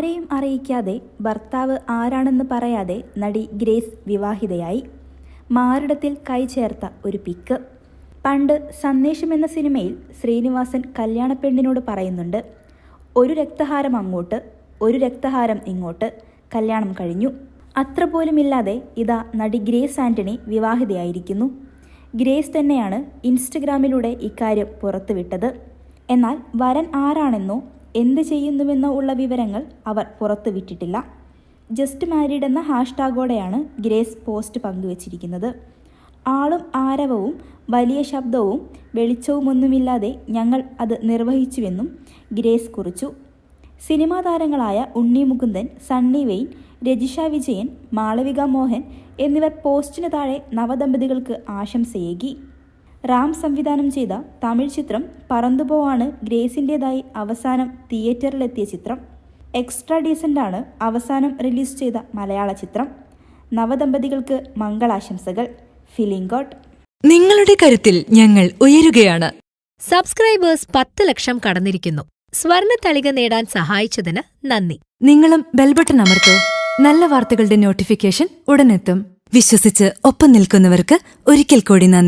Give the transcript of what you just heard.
ആരെയും അറിയിക്കാതെ ഭർത്താവ് ആരാണെന്ന് പറയാതെ നടി ഗ്രേസ് വിവാഹിതയായി. മാറിടത്തിൽ കൈ ചേർത്ത ഒരു പിക്ക്. പണ്ട് സന്ദേശം എന്ന സിനിമയിൽ ശ്രീനിവാസൻ കല്യാണപ്പെണ്ണിനോട് പറയുന്നുണ്ട് ഒരു രക്തഹാരം അങ്ങോട്ട് ഒരു രക്തഹാരം ഇങ്ങോട്ട് കല്യാണം കഴിഞ്ഞു. അത്ര പോലുമില്ലാതെ ഇതാ നടി ഗ്രേസ് ആന്റണി വിവാഹിതയായിരിക്കുന്നു. ഗ്രേസ് തന്നെയാണ് ഇൻസ്റ്റഗ്രാമിലൂടെ ഇക്കാര്യം പുറത്തുവിട്ടത്. എന്നാൽ വരൻ ആരാണെന്നോ എന്ത് ചെയ്യുന്നുവെന്നോ ഉള്ള വിവരങ്ങൾ അവർ പുറത്തുവിട്ടിട്ടില്ല ജസ്റ്റ് മാരീഡ് എന്ന ഹാഷ്ടാഗോടെയാണ് ഗ്രേസ് പോസ്റ്റ് പങ്കുവച്ചിരിക്കുന്നത്. ആളും ആരവവും വലിയ ശബ്ദവും വെളിച്ചവുമൊന്നുമില്ലാതെ ഞങ്ങൾ അത് നിർവഹിച്ചുവെന്നും ഗ്രേസ് കുറിച്ചു. സിനിമാ താരങ്ങളായ ഉണ്ണി മുകുന്ദൻ സണ്ണി വെയിൻ രജിഷ വിജയൻ മാളവിക മോഹൻ എന്നിവർ പോസ്റ്റിന് താഴെ നവദമ്പതികൾക്ക് ആശംസയേകി. റാം സംവിധാനം ചെയ്ത തമിഴ് ചിത്രം പറന്തുപോവാണ് ഗ്രേസിന്റെതായി അവസാനം തിയേറ്ററിലെത്തിയ ചിത്രം. എക്സ്ട്രാ ഡീസന്റാണ് അവസാനം റിലീസ് ചെയ്ത മലയാള ചിത്രം. നവദമ്പതികൾക്ക് മംഗളാശംസകൾ. ഫിലിംഗ് ഗോട്ട് നിങ്ങളുടെ കരുത്തിൽ ഞങ്ങൾ ഉയരുകയാണ്. സബ്സ്ക്രൈബേഴ്സ് പത്ത് ലക്ഷം കടന്നിരിക്കുന്നു. സ്വർണ തളിക നേടാൻ സഹായിച്ചതിന് നന്ദി. നിങ്ങളും ബെൽബട്ടൺ അമർത്തോ. നല്ല വാർത്തകളുടെ നോട്ടിഫിക്കേഷൻ ഉടനെത്തും. വിശ്വസിച്ച് ഒപ്പം നിൽക്കുന്നവർക്ക് ഒരിക്കൽ കൂടി നന്ദി.